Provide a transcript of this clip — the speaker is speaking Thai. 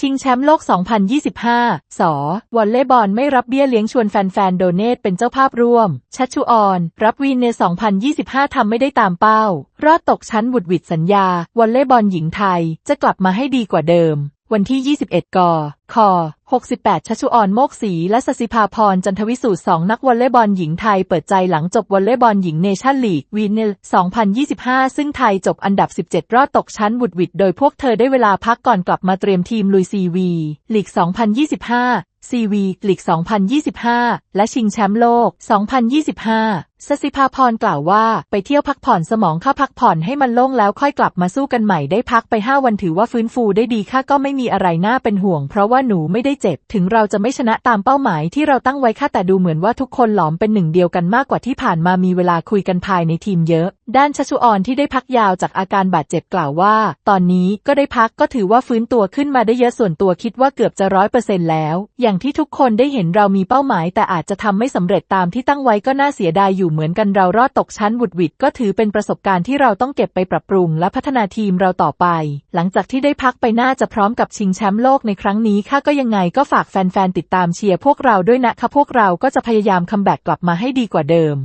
ชิงแชมป์โลก 2025สวอลเลย์บอลไม่รับเบี้ยเลี้ยงชวนแฟนๆ โดเนตเป็นเจ้าภาพร่วม ชัชชุออน รับวินใน 2025 ทำไม่ได้ตามเป้า รอดตกชั้นบุดหวิดสัญญา วอลเลย์บอลหญิงไทยจะกลับมาให้ดีกว่าเดิม วันที่ 21 กค 68 ชัชชุออนโมกศรีและสสิภาพร จันทวิสูตรสองนักวอลเลย์บอลหญิงไทยเปิดใจหลังจบวอลเลย์บอลหญิงเนชั่นลีกวีนเนล 2025 ซึ่งไทยจบอันดับ 17 รอดตกชั้นบุดวิด โดยพวกเธอได้เวลาพักก่อนกลับมาเตรียมทีมลุยซีวีลีก 2025 ซีวีลีก 2025 และชิงแชมป์โลก 2025 สสิภาพรกล่าวว่าไปเที่ยวพักผ่อนสมองค่าพักผ่อนให้มันโล่งแล้วค่อยกลับมาสู้กันใหม่ได้พักไป5วันถือว่าฟื้นฟูได้ดีค่าก็ไม่มีอะไรน่าเป็นห่วง เพราะว่าหนูไม่ได้เจ็บ ถึงเราจะไม่ชนะตามเป้าหมายที่เราตั้งไว้ค่าแต่ดูเหมือนว่าทุกคนหลอมเป็นหนึ่งเดียวกันมากกว่าที่ผ่านมามีเวลาคุยกันภายในทีมเยอะ ด้านชัชชุออนที่ได้พักยาวจากอาการบาดเจ็บกล่าวว่า ตอนนี้ก็ได้พักก็ถือว่าฟื้นตัวขึ้นมาได้เยอะส่วนตัวคิดว่าเกือบจะร้อยเปอร์เซ็นต์แล้ว อย่างที่ทุกคนได้เห็นเรามีเป้าหมาย แต่อาจจะทำไม่สำเร็จตามที่ตั้งไว้ก็น่าเสียดายอยู่เหมือนกันเรารอดตกชั้นวุดหวิดก็ถือเป็นประสบการณ์ที่เราต้องเก็บไปปรับปรุงและพัฒนาทีมเราต่อไป หลังจากที่ได้พักไปน่าจะพร้อมกับชิงแชมป์โลกในครั้งนี้ข้าก็ยังไงก็ฝากแฟนๆติดตามเชียร์พวกเราด้วยนะคะพวกเราก็จะพยายามคัมแบ็กกลับมาให้ดีกว่าเดิม